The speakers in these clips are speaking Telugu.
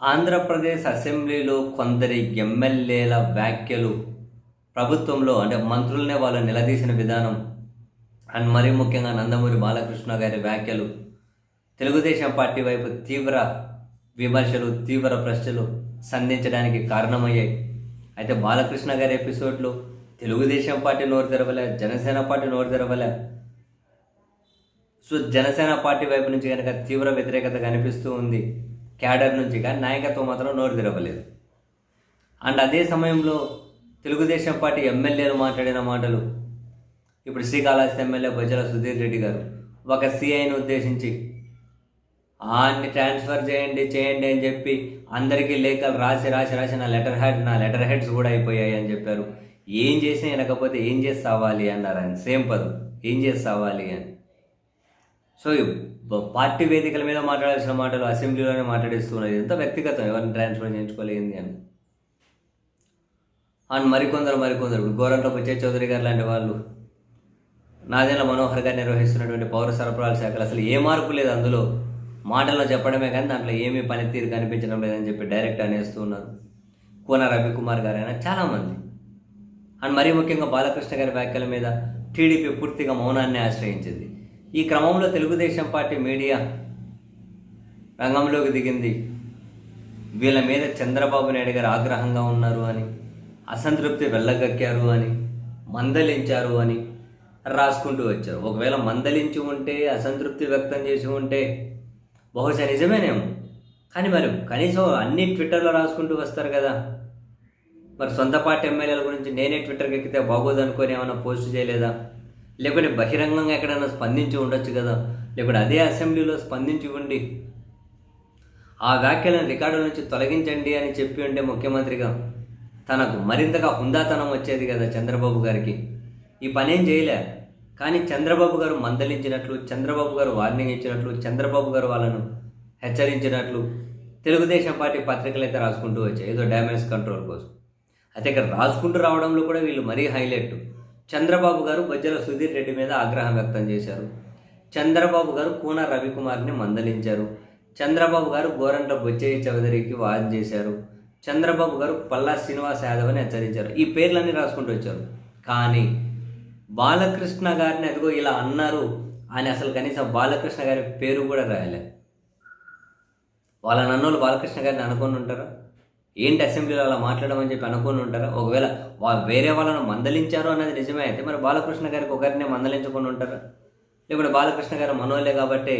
ఆంధ్రప్రదేశ్ అసెంబ్లీలో కొందరి ఎమ్మెల్యేల వ్యాఖ్యలు ప్రభుత్వంలో అంటే మంత్రులనే వాళ్ళు నిలదీసిన విధానం అండ్ మరీ ముఖ్యంగా నందమూరి బాలకృష్ణ గారి వ్యాఖ్యలు తెలుగుదేశం పార్టీ వైపు తీవ్ర విమర్శలు తీవ్ర ప్రశ్నలు సంధించడానికి కారణమయ్యాయి. అయితే బాలకృష్ణ గారి ఎపిసోడ్లో తెలుగుదేశం పార్టీ నోరు తెరవలే జనసేన పార్టీ నోరు తెరవలే. సో జనసేన పార్టీ వైపు నుంచి కనుక తీవ్ర వ్యతిరేకత కనిపిస్తూ ఉంది. క్యాడర్ నుంచి కానీ నాయకత్వం మాత్రం నోరు తెరవలేదు. అండ్ అదే సమయంలో తెలుగుదేశం పార్టీ ఎమ్మెల్యేలు మాట్లాడిన మాటలు ఇప్పుడు శ్రీకాళహస్తి ఎమ్మెల్యే బొజ్జల సుధీర్ రెడ్డి గారు ఒక సిఐని ఉద్దేశించి ఆన్ని ట్రాన్స్ఫర్ చేయండి చేయండి అని చెప్పి అందరికీ లేఖలు రాసి రాసి రాసి నా లెటర్ హెడ్ నా లెటర్ హెడ్స్ కూడా అయిపోయాయి అని చెప్పారు. ఏం చేసినా వినకపోతే ఏం చేసి అవ్వాలి అన్నారు ఆయన సేమ్ పదం. ఏం చేసి అవ్వాలి అని. సో పార్టీ వేదికల మీద మాట్లాడాల్సిన మాటలు అసెంబ్లీలోనే మాట్లాడిస్తున్నారు. ఎంత వ్యక్తిగతం. ఎవరిని ట్రాన్స్ఫర్ చేయించుకోలేదు అని. అండ్ మరికొందరు మరికొందరు. ఇప్పుడు గోరంట్ల బుచ్చే చౌదరి గారు లాంటి వాళ్ళు. నాదెండ్ల మనోహర్ గారు నిర్వహిస్తున్నటువంటి పౌర సరఫరాల శాఖలు అసలు ఏ మార్పు లేదు అందులో. మాటల్లో చెప్పడమే కానీ దాంట్లో ఏమీ పనితీరు కనిపించడం లేదని చెప్పి డైరెక్ట్ అనేస్తూ ఉన్నారు. కోన రవికుమార్ గారైనా చాలామంది. అండ్ మరీ ముఖ్యంగా బాలకృష్ణ గారి వ్యాఖ్యల మీద టీడీపీ పూర్తిగా మౌనాన్ని ఆశ్రయించింది. ఈ క్రమంలో తెలుగుదేశం పార్టీ మీడియా రంగంలోకి దిగింది. వీళ్ళ మీద చంద్రబాబు నాయుడు గారు ఆగ్రహంగా ఉన్నారు అని అసంతృప్తి వెళ్ళగక్కారు అని మందలించారు అని రాసుకుంటూ వచ్చారు. ఒకవేళ మందలించి ఉంటే అసంతృప్తి వ్యక్తం చేసి ఉంటే బహుశా నిజమేనేమో. కానీ మరి కనీసం అన్ని ట్విట్టర్లో రాసుకుంటూ వస్తారు కదా. మరి సొంత పార్టీ ఎమ్మెల్యేల గురించి నేనే ట్విట్టర్కి ఎక్కితే బాగోదు అనుకొని ఏమైనా పోస్ట్ చేయలేదా? లేకుంటే బహిరంగంగా ఎక్కడైనా స్పందించి ఉండొచ్చు కదా. లేకుంటే అదే అసెంబ్లీలో స్పందించి ఉండి ఆ వ్యాఖ్యలను రికార్డు నుంచి తొలగించండి అని చెప్పి ఉంటే ముఖ్యమంత్రిగా తనకు మరింతగా హుందాతనం వచ్చేది కదా చంద్రబాబు గారికి. ఈ పనేం చేయలే. కానీ చంద్రబాబు గారు మందలించినట్లు చంద్రబాబు గారు వార్నింగ్ ఇచ్చినట్లు చంద్రబాబు గారు వాళ్ళను హెచ్చరించినట్లు తెలుగుదేశం పార్టీ పత్రికలు అయితే రాసుకుంటూ వచ్చాయి. ఏదో డ్యామేజ్ కంట్రోల్ కోసం. అయితే ఇక్కడ రాసుకుంటూ రావడంలో కూడా వీళ్ళు మరీ హైలైట్. చంద్రబాబు గారు బొజ్జల సుధీర్ రెడ్డి మీద ఆగ్రహం వ్యక్తం చేశారు. చంద్రబాబు గారు కూన రవికుమార్ని మందలించారు. చంద్రబాబు గారు గోరంట్ల బొచ్చయ్య చౌదరికి వాదన చేశారు. చంద్రబాబు గారు పల్లా శ్రీనివాస్ యాదవ్ అని హెచ్చరించారు. ఈ పేర్లన్నీ రాసుకుంటూ వచ్చారు. కానీ బాలకృష్ణ గారిని అదిగో ఇలా అన్నారు అని అసలు కనీసం బాలకృష్ణ గారి పేరు కూడా రాయలే. వాళ్ళ నన్నోళ్ళు బాలకృష్ణ గారిని అనుకొని ఉంటారా? ఏంటి అసెంబ్లీలో అలా మాట్లాడమని చెప్పి అనుకొని ఉంటారు? ఒకవేళ వాళ్ళు వేరే వాళ్ళను మందలించారు అన్నది నిజమే అయితే మరి బాలకృష్ణ గారికి ఒకరినే మందలించకుండా ఉంటారు? లేకుంటే బాలకృష్ణ గారు మనోళ్ళే కాబట్టి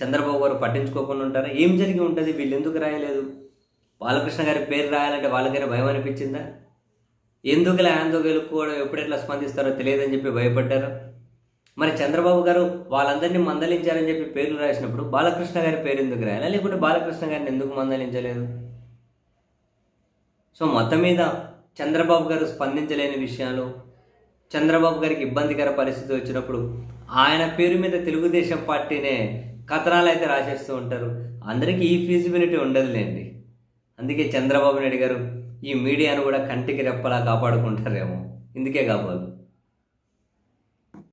చంద్రబాబు గారు పట్టించుకోకుండా ఉంటారా? ఏం జరిగి ఉంటుంది? వీళ్ళు ఎందుకు రాయలేదు? బాలకృష్ణ గారి పేరు రాయాలంటే వాళ్ళకైనా భయం అనిపించిందా? ఎందుకులే ఆయనతో గెలుపుకోవడం ఎప్పుడెట్లా స్పందిస్తారో తెలియదని చెప్పి భయపడ్డారు? మరి చంద్రబాబు గారు వాళ్ళందరినీ మందలించారని చెప్పి పేర్లు రాసినప్పుడు బాలకృష్ణ గారి పేరు ఎందుకు రాయాలా? లేకుంటే బాలకృష్ణ గారిని ఎందుకు మందలించలేదు? సో మొత్తం మీద చంద్రబాబు గారు స్పందించలేని విషయాలు చంద్రబాబు గారికి ఇబ్బందికర పరిస్థితి వచ్చినప్పుడు ఆయన పేరు మీద తెలుగుదేశం పార్టీనే కథనాలు అయితే రాసేస్తూ ఉంటారు. అందరికీ ఈ ఫీజిబిలిటీ ఉండదులేండి. అందుకే చంద్రబాబు నాయుడు గారు ఈ మీడియాను కూడా కంటికి రెప్పలా కాపాడుకుంటారేమో. ఇందుకే కాబోలు.